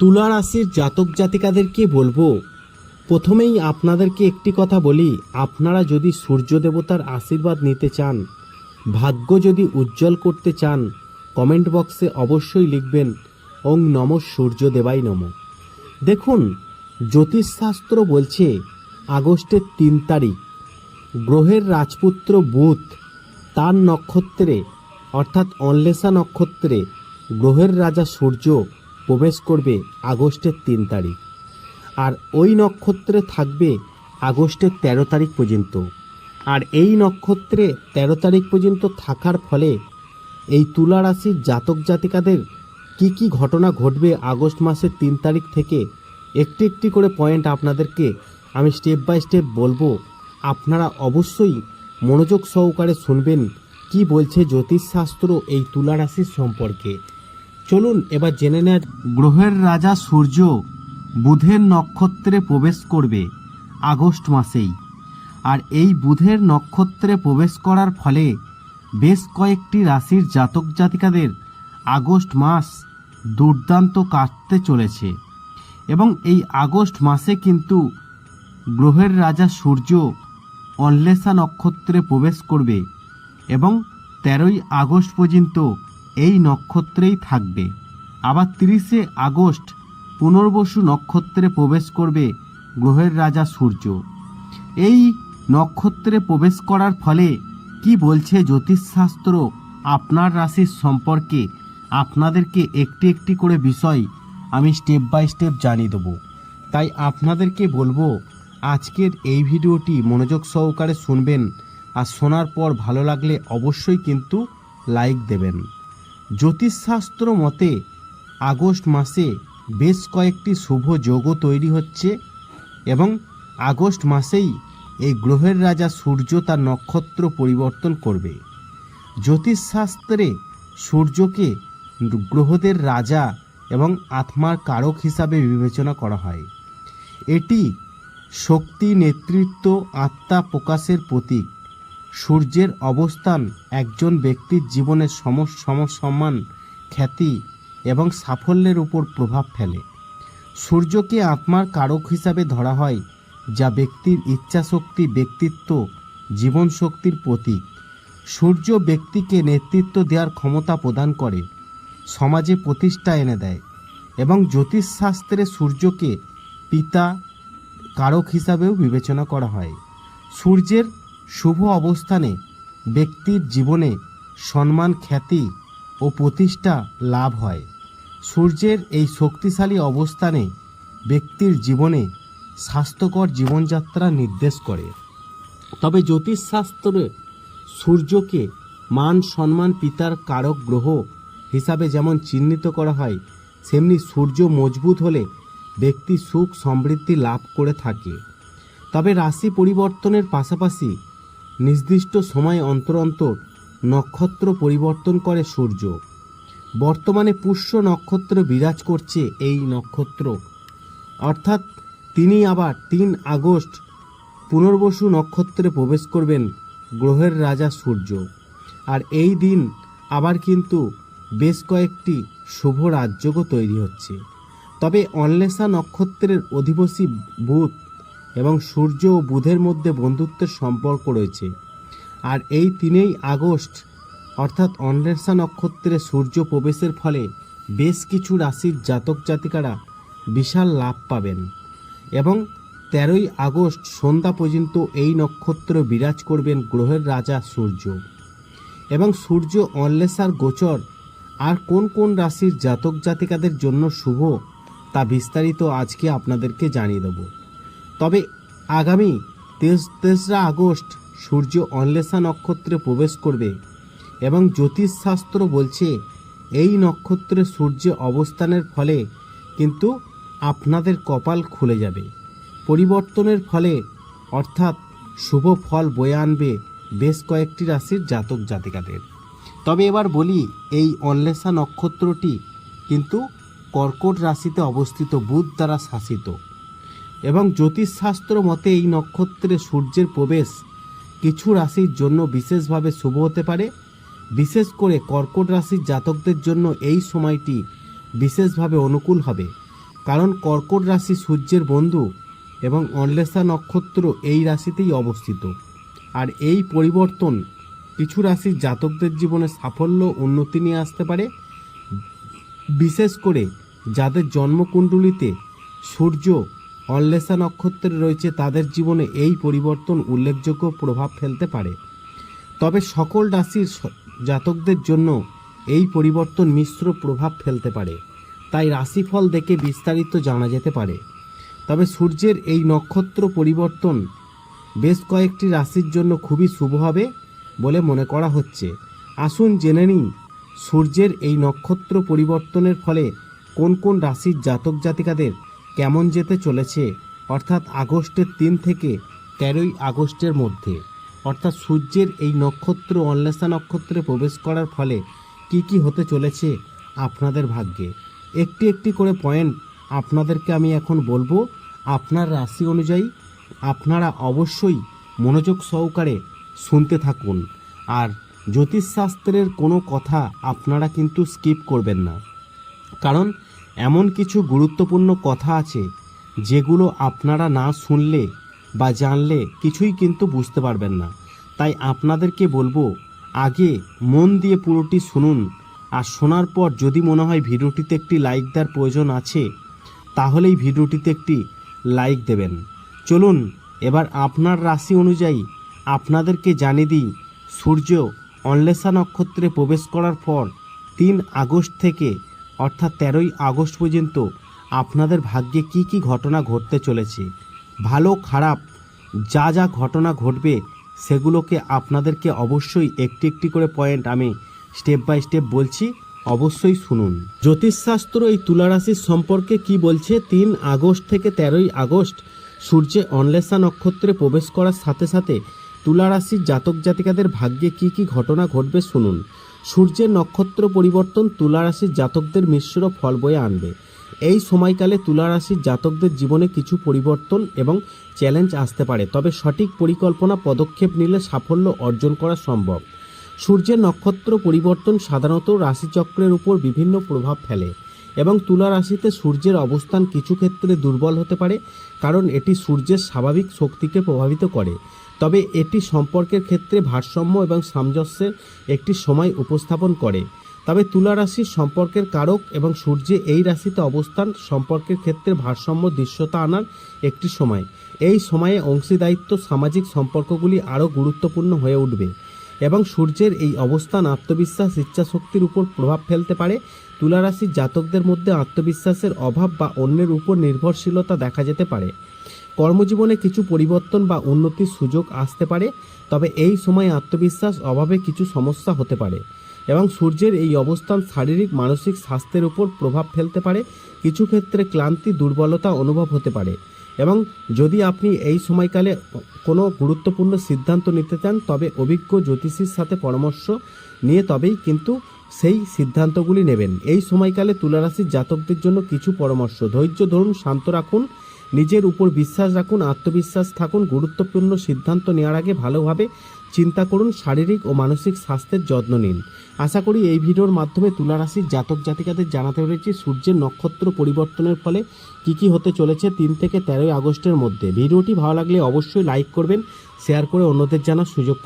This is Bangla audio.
তুলা রাশির জাতক জাতিকাদেরকে বলব, প্রথমেই আপনাদেরকে একটি কথা বলি, আপনারা যদি সূর্য দেবতার আশীর্বাদ নিতে চান, ভাগ্য যদি উজ্জ্বল করতে চান, কমেন্ট বক্সে অবশ্যই লিখবেন, ওং নম সূর্য দেবাই নম। দেখুন, জ্যোতিষশাস্ত্র বলছে, আগস্টের তিন তারিখ, গ্রহের রাজপুত্র বুধ, তার নক্ষত্রে, অর্থাৎ অনলেসা নক্ষত্রে, গ্রহের রাজা সূর্য প্রবেশ করবে আগস্টের তিন তারিখ। আর ওই নক্ষত্রে থাকবে আগস্টের তেরো তারিখ পর্যন্ত। আর এই নক্ষত্রে তেরো তারিখ পর্যন্ত থাকার ফলে এই তুলা রাশির জাতক জাতিকাদের কি কি ঘটনা ঘটবে আগস্ট মাসের তিন তারিখ থেকে একটি একটি করে পয়েন্ট আপনাদেরকে আমি স্টেপ বাই স্টেপ বলব। আপনারা অবশ্যই মনোযোগ সহকারে শুনবেন কি বলছে জ্যোতিষশাস্ত্র এই তুলা রাশির সম্পর্কে। চলুন এবার জেনে নেয় গ্রহের রাজা সূর্য বুধের নক্ষত্রে প্রবেশ করবে আগস্ট মাসেই। আর এই বুধের নক্ষত্রে প্রবেশ করার ফলে বেশ কয়েকটি রাশির জাতক জাতিকাদের আগস্ট মাস দুর্দান্ত কাটতে চলেছে। এবং এই আগস্ট মাসে কিন্তু গ্রহের রাজা সূর্য অন্লেসা নক্ষত্রে প্রবেশ করবে এবং তেরোই আগস্ট পর্যন্ত এই নক্ষত্রেই থাকবে। আবার তিরিশে আগস্ট পুনর্বসু নক্ষত্রে প্রবেশ করবে গ্রহের রাজা সূর্য। এই নক্ষত্রে প্রবেশ করার ফলে কি বলছে জ্যোতিষশাস্ত্র আপনার রাশির সম্পর্কে? আপনাদেরকে একটি একটি করে বিষয় আমি স্টেপ বাই স্টেপ জানিয়ে দেবো। তাই আপনাদেরকে বলব, আজকের এই ভিডিওটি মনোযোগ সহকারে শুনবেন। আর শোনার পর ভালো লাগলে অবশ্যই কিন্তু লাইক দেবেন। জ্যোতিষশাস্ত্র মতে, আগস্ট মাসে বেশ কয়েকটি শুভ যোগও তৈরি হচ্ছে এবং আগস্ট মাসেই এই গ্রহের রাজা সূর্য তার নক্ষত্র পরিবর্তন করবে। জ্যোতিষশাস্ত্রে সূর্যকে গ্রহদের রাজা এবং আত্মার কারক হিসাবে বিবেচনা করা হয়। এটি শক্তি, নেতৃত্ব, আত্মা প্রকাশের প্রতীক। সূর্যের অবস্থান একজন ব্যক্তির জীবনের সম সম সম্মান খ্যাতি এবং সাফল্যের উপর প্রভাব ফেলে। সূর্যকে আত্মার কারক হিসাবে ধরা হয়, যা ব্যক্তির ইচ্ছাশক্তি, ব্যক্তিত্ব জীবন শক্তির প্রতীক। সূর্য ব্যক্তিকে নেতৃত্ব দেওয়ার ক্ষমতা প্রদান করে, সমাজে প্রতিষ্ঠা এনে দেয় এবং জ্যোতিষশাস্ত্রে সূর্যকে পিতা কারক হিসাবেও বিবেচনা করা হয়। সূর্যের শুভ অবস্থানে ব্যক্তির জীবনে সম্মান, খ্যাতি ও প্রতিষ্ঠা লাভ হয়। সূর্যের এই শক্তিশালী অবস্থানে ব্যক্তির জীবনে স্বাস্থ্যকর জীবনযাত্রা নির্দেশ করে। তবে জ্যোতিষশাস্ত্রে সূর্যকে মান, সম্মান, পিতার কারক গ্রহ হিসাবে যেমন চিহ্নিত করা হয় সেমনি সূর্য মজবুত হলে ব্যক্তি সুখ, সমৃদ্ধি লাভ করে থাকে। তবে রাশি পরিবর্তনের পাশাপাশি নির্দিষ্ট সময় অন্তর অন্তর নক্ষত্র পরিবর্তন করে সূর্য। বর্তমানে পুষ্য নক্ষত্র বিরাজ করছে এই নক্ষত্র। অর্থাৎ তিনি আবার তিন আগস্ট পুনর্বসু নক্ষত্রে প্রবেশ করবেন গ্রহের রাজা সূর্য। আর এই দিন আবার কিন্তু বেশ কয়েকটি শুভ রাজযোগও তৈরি হচ্ছে। তবে অন্লেসা নক্ষত্রের অধিবাসী বুধ এবং সূর্য ও বুধের মধ্যে বন্ধুত্বের সম্পর্ক রয়েছে। আর এই তিনেই আগস্ট, অর্থাৎ অন্লেসা নক্ষত্রে সূর্য প্রবেশের ফলে বেশ কিছু রাশির জাতক জাতিকারা বিশাল লাভ পাবেন এবং তেরোই আগস্ট সন্ধ্যা পর্যন্ত এই নক্ষত্র বিরাজ করবেন গ্রহের রাজা সূর্য। এবং সূর্য অন্লেসার গোচর আর কোন কোন রাশির জাতক জাতিকাদের জন্য শুভ তা বিস্তারিত আজকে আপনাদেরকে জানিয়ে দেব। তবে আগামী তেইশ, তেসরা আগস্ট সূর্য অন্লেসা নক্ষত্রে প্রবেশ করবে এবং জ্যোতিষশাস্ত্র বলছে, এই নক্ষত্রে সূর্য অবস্থানের ফলে কিন্তু আপনাদের কপাল খুলে যাবে। পরিবর্তনের ফলে, অর্থাৎ শুভ ফল বয়ে আনবে বেশ কয়েকটি রাশির জাতক জাতিকাদের। তবে এবার বলি, এই অন্লেসা নক্ষত্রটি কিন্তু কর্কট রাশিতে অবস্থিত বুধ দ্বারা শাসিত। এবং জ্যোতিষশাস্ত্র মতে এই নক্ষত্রে সূর্যের প্রবেশ কিছু রাশির জন্য বিশেষভাবে শুভ হতে পারে। বিশেষ করে কর্কট রাশির জাতকদের জন্য এই সময়টি বিশেষভাবে অনুকূল হবে। কারণ কর্কট রাশি সূর্যের বন্ধু এবং অন্লেষা নক্ষত্র এই রাশিতেই অবস্থিত। আর এই পরিবর্তন কিছু রাশির জাতকদের জীবনে সাফল্য উন্নতি নিয়ে আসতে পারে। বিশেষ করে যাদের জন্মকুণ্ডলিতে সূর্য অন্লেষা নক্ষত্রে রয়েছে তাদের জীবনে এই পরিবর্তন উল্লেখযোগ্য প্রভাব ফেলতে পারে। তবে সকল রাশির জাতকদের জন্য এই পরিবর্তন মিশ্র প্রভাব ফেলতে পারে। তাই রাশিফল দেখে বিস্তারিত জানা যেতে পারে। তবে সূর্যের এই নক্ষত্র পরিবর্তন বেশ কয়েকটি রাশির জন্য খুবই শুভ হবে বলে মনে করা হচ্ছে। আসুন জেনে নিই, সূর্যের এই নক্ষত্র পরিবর্তনের ফলে কোন কোন রাশির জাতক জাতিকাদের কেমন যেতে চলেছে? অর্থাৎ আগস্টের তিন থেকে তেরোই আগস্টের মধ্যে। অর্থাৎ সূর্যের এই নক্ষত্র অন্লেষা নক্ষত্রে প্রবেশ করার ফলে কি কি হতে চলেছে আপনাদের ভাগ্যে? একটি একটি করে পয়েন্ট আপনাদেরকে আমি এখন বলব। আপনার রাশি অনুযায়ী আপনারা অবশ্যই মনোযোগ সহকারে শুনতে থাকুন। আর জ্যোতিষশাস্ত্রের কোনো কথা আপনারা কিন্তু স্কিপ করবেন না। কারণ এমন কিছু গুরুত্বপূর্ণ কথা আছে যেগুলো আপনারা না শুনলে বা জানলে কিছুই কিন্তু বুঝতে পারবেন না। তাই আপনাদেরকে বলব, আগে মন দিয়ে পুরোটি শুনুন আর শোনার পর যদি মনে হয় ভিডিওটিতে একটি লাইক দেওয়ার প্রয়োজন আছে, তাহলেই ভিডিওটিতে একটি লাইক দেবেন। চলুন, এবার আপনার রাশি অনুযায়ী আপনাদেরকে জানিয়ে দিই, সূর্য অন্লেষা নক্ষত্রে প্রবেশ করার পর তিন আগস্ট থেকে অর্থাৎ তেরোই আগস্ট পর্যন্ত আপনাদের ভাগ্যে কি কি ঘটনা ঘটতে চলেছে, ভালো, খারাপ, যা যা ঘটনা ঘটবে সেগুলোকে আপনাদেরকে অবশ্যই একটি একটি করে পয়েন্ট আমি স্টেপ বাই স্টেপ বলছি, অবশ্যই শুনুন। জ্যোতিষশাস্ত্র এই তুলা রাশির সম্পর্কে কি বলছে? তিন আগস্ট থেকে তেরোই আগস্ট সূর্যে অন্লেষা নক্ষত্রে প্রবেশ করার সাথে সাথে তুলা রাশির জাতক জাতিকাদের ভাগ্যে কি কি ঘটনা ঘটবে শুনুন। সূর্যের নক্ষত্র পরিবর্তন তুলা রাশির জাতকদের মিশ্র ফল বয়ে আনবে। এই সময়কালে তুলা রাশির জাতকদের জীবনে কিছু পরিবর্তন এবং চ্যালেঞ্জ আসতে পারে, তবে সঠিক পরিকল্পনা, পদক্ষেপ নিলে সাফল্য অর্জন করা সম্ভব। সূর্যের নক্ষত্র পরিবর্তন সাধারণত রাশিচক্রের উপর বিভিন্ন প্রভাব ফেলে এবং তুলা রাশিতে সূর্যের অবস্থান কিছু ক্ষেত্রে দুর্বল হতে পারে, কারণ এটি সূর্যের স্বাভাবিক শক্তিকে প্রভাবিত করে। তবে এটি সম্পর্কের ক্ষেত্রে ভারসাম্য এবং সামঞ্জস্যের একটি সময় উপস্থাপন করে। তবে তুলা রাশির সম্পর্কের কারক এবং সূর্যে এই রাশিতে অবস্থান সম্পর্কের ক্ষেত্রে ভারসাম্য, দৃশ্যতা আনার একটি সময়। এই সময়ে অংশীদায়িত্ব, সামাজিক সম্পর্কগুলি আরও গুরুত্বপূর্ণ হয়ে উঠবে। এবং সূর্যের এই অবস্থান আত্মবিশ্বাস, ইচ্ছাশক্তির উপর প্রভাব ফেলতে পারে। তুলা রাশির জাতকদের মধ্যে আত্মবিশ্বাসের অভাব বা অন্যের উপর নির্ভরশীলতা দেখা যেতে পারে। কর্মজীবনে কিছু পরিবর্তন বা উন্নতির সুযোগ আসতে পারে, তবে এই সময় আত্মবিশ্বাস অভাবে কিছু সমস্যা হতে পারে এবং সূর্যের এই অবস্থান শারীরিক, মানসিক স্বাস্থ্যের উপর প্রভাব ফেলতে পারে। কিছু ক্ষেত্রে ক্লান্তি, দুর্বলতা অনুভব হতে পারে এবং যদি আপনি এই সময়কালে কোনো গুরুত্বপূর্ণ সিদ্ধান্ত নিতে চান, তবে অভিজ্ঞ জ্যোতিষীর সাথে পরামর্শ নিয়ে তবেই কিন্তু সেই সিদ্ধান্তগুলি নেবেন। এই সময়কালে তুলারাশির জাতকদের জন্য কিছু পরামর্শ। ধৈর্য ধরুন, শান্ত রাখুন নিজের উপর বিশ্বাস রাখুন, আত্মবিশ্বাস থাকুন, গুরুত্বপূর্ণ সিদ্ধান্ত নেওয়ার আগে ভালোভাবে চিন্তা করুন, শারীরিক ও মানসিক স্বাস্থ্যের যত্ন নিন। আশা করি এই ভিডিওর মাধ্যমে তুলা রাশির জাতক জাতিকাদের জানাতে পেরেছি সূর্যের নক্ষত্র পরিবর্তনের ফলে কি কি হতে চলেছে তিন থেকে তেরোই আগস্টের মধ্যে। ভিডিওটি ভালো লাগলে অবশ্যই লাইক করবেন শেয়ার করে অন্যদের জানার সুযোগ